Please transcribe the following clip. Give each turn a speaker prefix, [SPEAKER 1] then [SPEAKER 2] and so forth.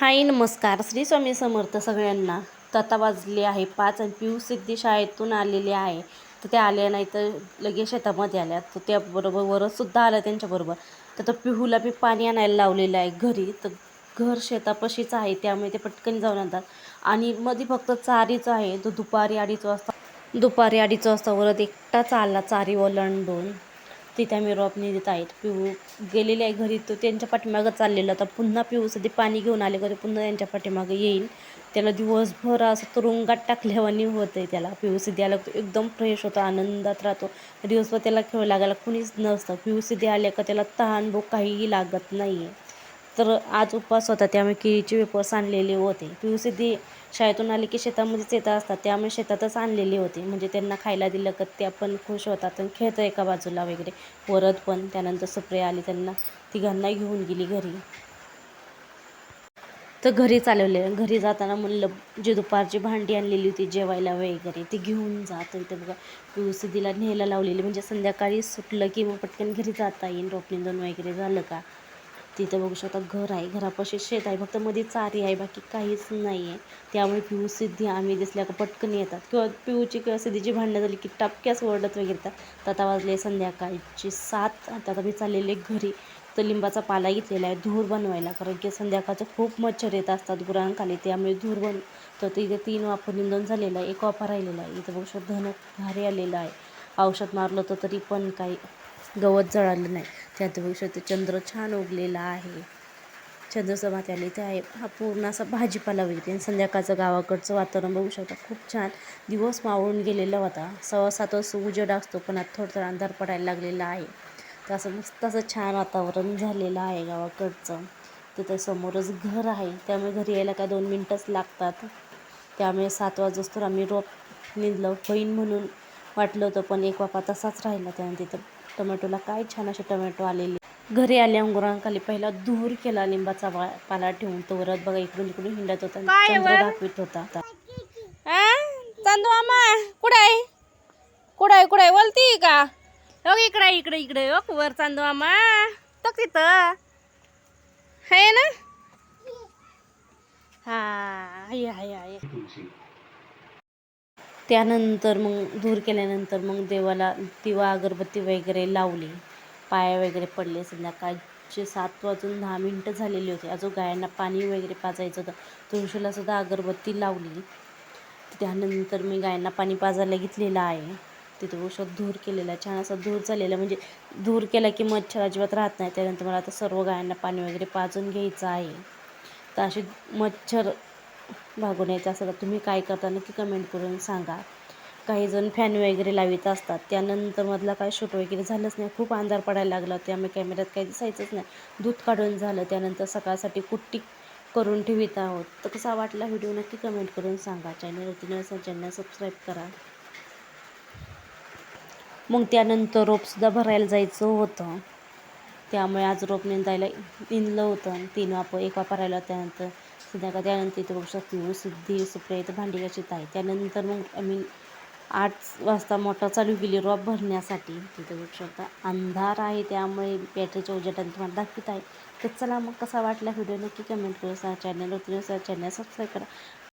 [SPEAKER 1] हाय नमस्कार. श्री स्वामी समर्थ सगळ्यांना. तता वाजली वाजले आहे पाच आणि पिऊ सिद्धी शाळेतून आलेले आहे. तर त्या आल्या नाही तर लगेच शेतामध्ये आल्या. तर त्याबरोबर वरसुद्धा आल्या त्यांच्याबरोबर तर तो पिहूला मी पाणी आणायला लावलेलं आहे घरी. तर घर शेतापाशीच आहे त्यामुळे ते पटकन जाऊन आणतात. आणि मध्ये फक्त चारीच आहे. तो दुपारी अडीच वाजता दुपारी अडीच वाजता वरत एकटाच आला चारी ओलांडून तिथे आम्ही रॉप नेत आहेत. पिऊ गेलेले आहे घरी तो त्यांच्या पाठीमागं चाललेला आता पुन्हा पिऊ पाणी घेऊन आले घरी पुन्हा त्यांच्या पाठीमागं येईल त्याला दिवसभर असं तुरुंगात टाकल्यावानी होत आहे त्याला. पिऊ सिद्धी आला तो एकदम फ्रेश होतो आनंदात राहतो. दिवसभर त्याला खेळ लागायला कुणीच नसतं. पिऊ सिद्धी आल्या का त्याला तहान भूक काहीही लागत नाही आहे तर आज उपवास होता त्यामुळे केळीचे वेपर्स आणलेले होते. पिऊ ती शाळेतून आले की शेतामध्येच येत असतात त्यामुळे शेतातच आणलेले होते. म्हणजे त्यांना खायला दिलं का ते आपण खुश होतात आणि खेळतं एका बाजूला वगैरे. परत पण त्यानंतर सप्रे आली त्यांना तिघांना घेऊन गेली घरी. तर घरी चालवले. घरी जाताना म्हणलं जे दुपारची भांडी आणलेली होती जेवायला वगैरे ती घेऊन जात इथे बघा पिऊ तिला न्यायला लावलेली. म्हणजे संध्याकाळी सुटलं की मग पटकन घरी जाता येईल दोन वगैरे झालं का? तिथं बघू शकता घर आहे. घरापाशी शेत आहे. फक्त मध्ये चारी आहे. बाकी काहीच नाही आहे त्यामुळे पिऊ सिद्धी आम्ही दिसल्या का पटकन येतात. किंवा पिऊची किंवा सिद्धीची भांडणं झाली की टपक्याच ओरडत वगैरे येतात. तर आता वाजले संध्याकाळची सात. आता मी चाललेले घरी. तर लिंबाचा पाला घेतलेला आहे. धूर बनवायला. कारण की संध्याकाळचं खूप मच्छर येत असतात गुरांखाली. त्यामुळे धूर बन तर तिथे तीन वापर निंदन झालेलं आहे. एक वापर राहिलेला आहे. इथं बघू धन भारी आलेलं आहे. औषध मारलं तर तरी पण काही गवत जळालं नाही. त्यात बघू शकते चंद्र छान उगलेला आहे. चंद्र आले ते आहे. हा पूर्ण असा भाजीपाला वगैरे. आणि संध्याकाळचं गावाकडचं वातावरण बघू शकता. खूप छान. दिवस मावळून गेलेला होता. सव्वा सात वाजता उजेड असतो पण आता थोडं अंधार पडायला लागलेला आहे. तर असं मस्त असं छान वातावरण झालेलं आहे गावाकडचं. तिथं समोरच घर आहे. त्यामुळे घरी यायला काय दोन मिनटंच लागतात. त्यामुळे सात वाजता आम्ही रोप निंदलं होईन म्हणून वाटलं होतं पण एक वापा तसाच राहिला त्यानं तिथं टोमॅटोला काय छान असे टोमॅटो आलेले. घरी आल्या अंगुरांखाली पहिला धूर केला लिंबाचा पाला ठेवून. तो वरत बघा इकडून इकडून हिंडत होता. चंद्र दाखवित होता
[SPEAKER 2] चांदू मामा कुठं आहे? कुठं आहे कुठं आहे? बोलती का? हो इकडे इकडे इकडे हो वर चांदू मामा. तो तिथं. आहे ना? हा हाय हाय हाय
[SPEAKER 1] त्यानंतर मग धूर केल्यानंतर मग देवाला दिवा अगरबत्ती वगैरे लावली. पाया वगैरे पडले. संध्याकाळचे सात वाजून दहा मिनटं झालेली होती. अजून गायांना पाणी वगैरे पाजायचं होतं. तुळशीलासुद्धा अगरबत्ती लावली. त्यानंतर मी गायांना पाणी पाजायला घेतलेलं आहे. तिथे औषध धूर केलेला आहे. छान असा धूर झालेला म्हणजे धूर केला की मच्छर अजिबात राहत नाही. त्यानंतर मला आता सर्व गायांना पाणी वगैरे पाजून घ्यायचं आहे. तर असे मच्छर भागून यायचं असं तर तुम्ही काय करता नक्की कमेंट करून सांगा. काही जण फॅन वगैरे लावित असतात. त्यानंतर मधला काय शूट वगैरे झालंच नाही. खूप अंधार पडायला लागला त्यामुळे कॅमेऱ्यात काही दिसायचंच नाही. दूध काढून झालं. त्यानंतर सकाळसाठी कुट्टी करून ठेवीत आहोत. तर कसा वाटला व्हिडिओ नक्की कमेंट करून सांगा. चॅनलवरती नसेल चॅनल सबस्क्राईब करा. मग त्यानंतर रोपसुद्धा भरायला जायचं होतं. त्यामुळे आज रोप निंदायला निंदलं होतं. तीन वाप एक वापरायला त्यानंतर संध्याकाळ त्यानंतर इथं बघू शकतो सिद्धी सुप्रिया इथं भांडी कशीत आहे त्यानंतर मग आम्ही आठ वाजता मोटर चालू केली रॉप भरण्यासाठी. तिथं बघू शकता अंधार आहे त्यामुळे बॅटरीच्या उजेटाने तुम्हाला दाखवत आहे. तर चला मग कसा वाटला व्हिडिओ नक्की कमेंट करू सांगा. चॅनलवरती चॅनल सबस्क्राईब करा.